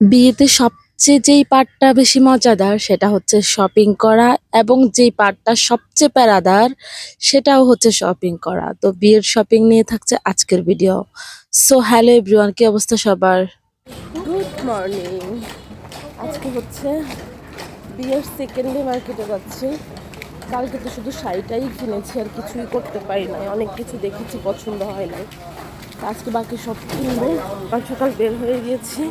বিয়েতে সবচেয়ে যেই পার্টটা বেশি মজাদার সেটা হচ্ছে শপিং করা এবং যেই পার্টটা সবচেয়ে প্যারাদার সেটাও হচ্ছে শপিং করা। তো বিয়ের শপিং নিয়ে থাকছে আজকের ভিডিও সো হ্যালো এভরিওয়ান কি অবস্থা সবার? গুড মর্নিং আজকে হচ্ছে বিয়ের সেকেন্ড ডে মার্কেটে যাচ্ছি। কালকে তো শুধু শাড়িটাই কিনেছি, আর কিছুই করতে পারি নাই। অনেক কিছু দেখেছি, পছন্দ হয় নাই। আজকে বাকি সব কিনবো। সকাল সকাল বের হয়ে গিয়েছি।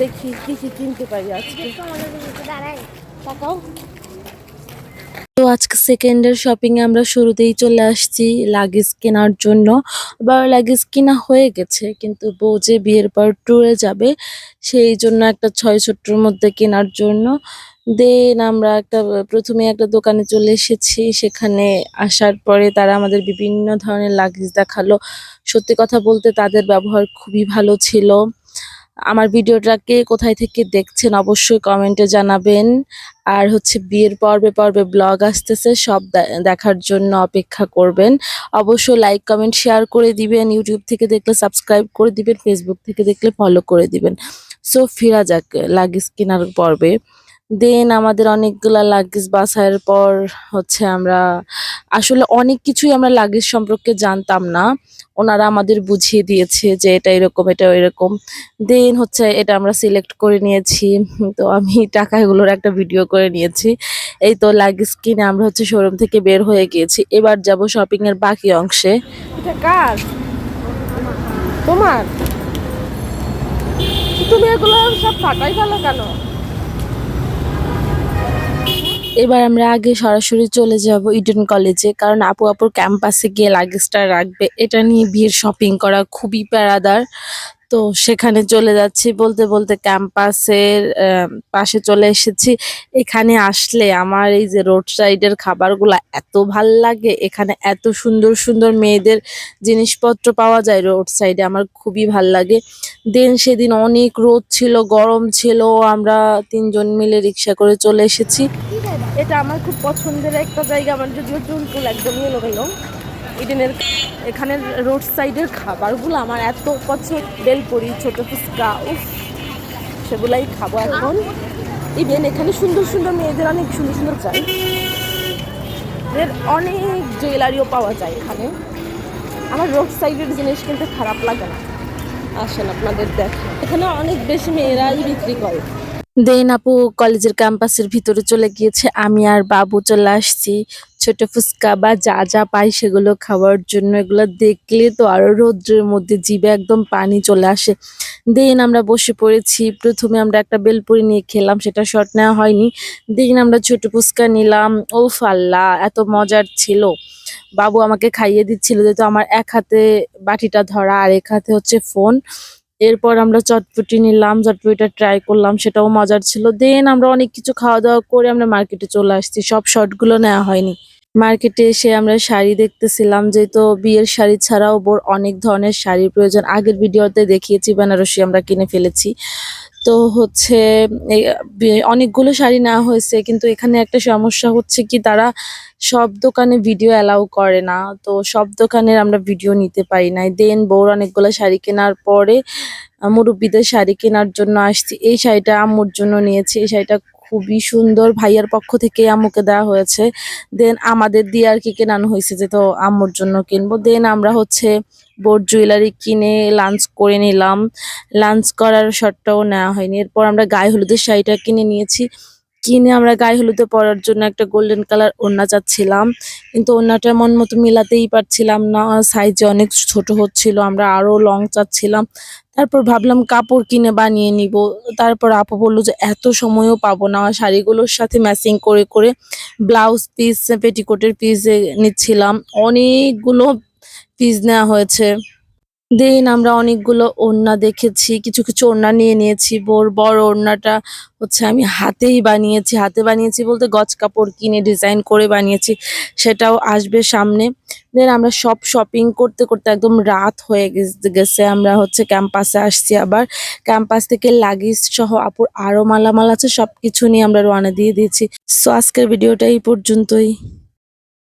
দেখি কি কি কিনতে পারি আজকে? তাকাও তো আজকে সেকেন্ডের শপিং এ আমরা শুরুতেই চলে আসছি লাগেজ কেনার জন্য। আবার লাগেজ কিনা হয়ে গেছে কিন্তু বউ যে বিয়ের পর ট্যুরে যাবে সেই জন্য একটা ছয় ছোট্টর মধ্যে কেনার জন্য। দেন আমরা একটা প্রথমে একটা দোকানে চলে এসেছি সেখানে আসার পরে তারা আমাদের বিভিন্ন ধরনের লাগেজ দেখাল। সত্যি কথা বলতে তাদের ব্যবহার খুবই ভালো ছিল। আমার ভিডিওটাকে কোথায় থেকে দেখছেন অবশ্যই কমেন্টে জানাবেন। আর হচ্ছে বিয়ের পর্বে পর্বে ব্লগ আসতেছে, সব দেখার জন্য অপেক্ষা করবেন। অবশ্যই লাইক কমেন্ট শেয়ার করে দিবেন। ইউটিউব থেকে দেখলে সাবস্ক্রাইব করে দিবেন ফেসবুক থেকে দেখলে ফলো করে দিবেন। সো ফিরা যাক লাগেজ কেনার পর্বে। দেন আমাদের অনেকগুলা লাগেজ বাছাইয়ের পর হচ্ছে আমরা আসলে অনেক কিছুই আমরা লাগেজ সম্পর্কে জানতাম না। ওনারা আমাদের বুঝিয়ে দিয়েছে যে এটা এরকম এটা এরকম দেন হচ্ছে এটা আমরা সিলেক্ট করে নিয়েছি। তো আমি টাকাগুলোর একটা ভিডিও করে নিয়েছি। এই তো লাগেজ কিনে আমরা হচ্ছে শোরুম থেকে বের হয়ে গিয়েছি। এবার যাব শপিং এর বাকি অংশে। কার? তোমার? তুমি এগুলো সব ফাটাই ফেলো কেন? এবার আমরা আগে সরাসরি চলে যাব ইডেন কলেজে কারণ আপু আপুর ক্যাম্পাসে গিয়ে লাগেজটা রাখবে। এটা নিয়ে বিয়ের শপিং করা খুবই প্যারাদার। তো সেখানে চলে যাচ্ছি, বলতে বলতে ক্যাম্পাসের পাশে চলে এসেছি। এখানে আসলে আমার এই যে রোড সাইডের খাবারগুলো এত ভালো লাগে, এখানে এত সুন্দর সুন্দর মেয়েদের জিনিসপত্র পাওয়া যায় রোড সাইডে আমার খুবই ভালো লাগে। দেন সেদিন অনেক রোদ ছিল, গরম ছিল, আমরা তিনজন মিলে রিক্সা করে চলে এসেছি। এটা আমার খুব পছন্দের একটা জায়গা, আমার যদিও চুলটুল একদমই এলোমেলো ইডেনের এখানের রোড সাইডের খাবারগুলো আমার এত পছন্দ। বেলপুরি, ছোটো ফুচকা, উফ, সেগুলাই খাব এখন। ইভেন এখানে সুন্দর সুন্দর মেয়েদের অনেক সুন্দর সুন্দর চাই এর অনেক জুয়েলারিও পাওয়া যায় এখানে। আমার রোড সাইডের জিনিস কিন্তু খারাপ লাগে না। আসেন আপনাদের দেখ। এখানে অনেক বেশি মেয়েরাই বিক্রি করে। দেন আপু কলেজের ক্যাম্পাসের ভিতরে চলে গিয়েছে। আমি আর বাবু চলে আসছি। ছোট ফুচকা বা যা যা পাই সেগুলো খাওয়ার জন্য। এগুলো দেখলে তো আরও রৌদ্রের মধ্যে জিভে একদম পানি চলে আসে। দেন আমরা বসে পড়েছি। প্রথমে আমরা একটা বেলপুরি নিয়ে খেলাম, সেটা শর্ট নেওয়া হয়নি। দেন আমরা ছোট ফুচকা নিলাম। ও ফাল্লা এত মজার ছিল। বাবু আমাকে খাইয়ে দিচ্ছিল যেহেতু আমার এক হাতে বাটিটা ধরা আর এক হাতে হচ্ছে ফোন। এরপর আমরা চটপটি নিলাম, চটপটিটা ট্রাই করলাম, সেটাও মজার ছিল। দেন আমরা অনেক কিছু খাওয়া দাওয়া করে আমরা মার্কেটে চলে আসছি। সব শর্টগুলো নেওয়া হয়নি। মার্কেটে এসে আমরা শাড়ি দেখতেছিলাম, যেহেতু বিয়ের শাড়ি ছাড়াও বোর অনেক ধরনের শাড়ির প্রয়োজন। আগের ভিডিওতে দেখিয়েছি, বেনারসি আমরা কিনে ফেলেছি। তো হচ্ছে অনেকগুলো শাড়ি নেওয়া হয়েছে, কিন্তু এখানে একটা সমস্যা হচ্ছে কি, তারা সব দোকানে ভিডিও অ্যালাউ করে না। তো সব দোকানের আমরা ভিডিও নিতে পারি নাই। দেন বউর অনেকগুলো শাড়ি কেনার পরে মুরব্বিদের শাড়ি কেনার জন্য আসছি। এই শাড়িটা আম্মুর জন্য নিয়েছি। এই শাড়িটা খুবই সুন্দর। ভাইয়ার পক্ষ থেকে আম্মুকে দেওয়া হয়েছে। দেন আমাদের দিয়ে আর কি কেনানো হয়েছে যে, তো আম্মুর জন্য কিনবো। দেন আমরা হচ্ছে বোর জুয়েলারি কিনে লাঞ্চ করে নিলাম। লাঞ্চ করার শটটাও নেওয়া হয়নি। এরপর আমরা গায়ে হলুদের শাড়িটা কিনে নিয়েছি। কিনে আমরা গায়ে হলুদে পরার জন্য একটা গোল্ডেন কালার ওড়না চাচ্ছিলাম। কিন্তু ওড়নাটা মন মতো মিলাতেই পারছিলাম না। সাইজে অনেক ছোট হচ্ছিল। আমরা আরও লং চাচ্ছিলাম। তারপর ভাবলাম কাপড় কিনে বানিয়ে নিব। তারপর আপু বলল যে, এত সময়ও পাবো না। শাড়িগুলোর সাথে ম্যাচিং করে করে ব্লাউজ পিস পেটিকোটের পিস নিচ্ছিলাম। অনেকগুলো পিস নেওয়া হয়েছে। দেন আমরা অনেকগুলো ওড়না দেখেছি, কিছু কিছু ওড়না নিয়ে নিয়েছি। বোর বড় ওড়নাটা হচ্ছে আমি হাতেই বানিয়েছি, হাতে বানিয়েছি বলতে গজ কাপড় কিনে ডিজাইন করে বানিয়েছি, সেটাও আসবে সামনে। দেন আমরা সব শপিং করতে করতে একদম রাত হয়ে গেছ- আমরা হচ্ছে ক্যাম্পাসে আসছি আবার। ক্যাম্পাস থেকে লাগেজ সহ আপুর আরও মালামাল আছে, সবকিছু নিয়ে আমরা রওনা দিয়ে দিয়েছি। সো আজকের ভিডিওটা এই পর্যন্তই।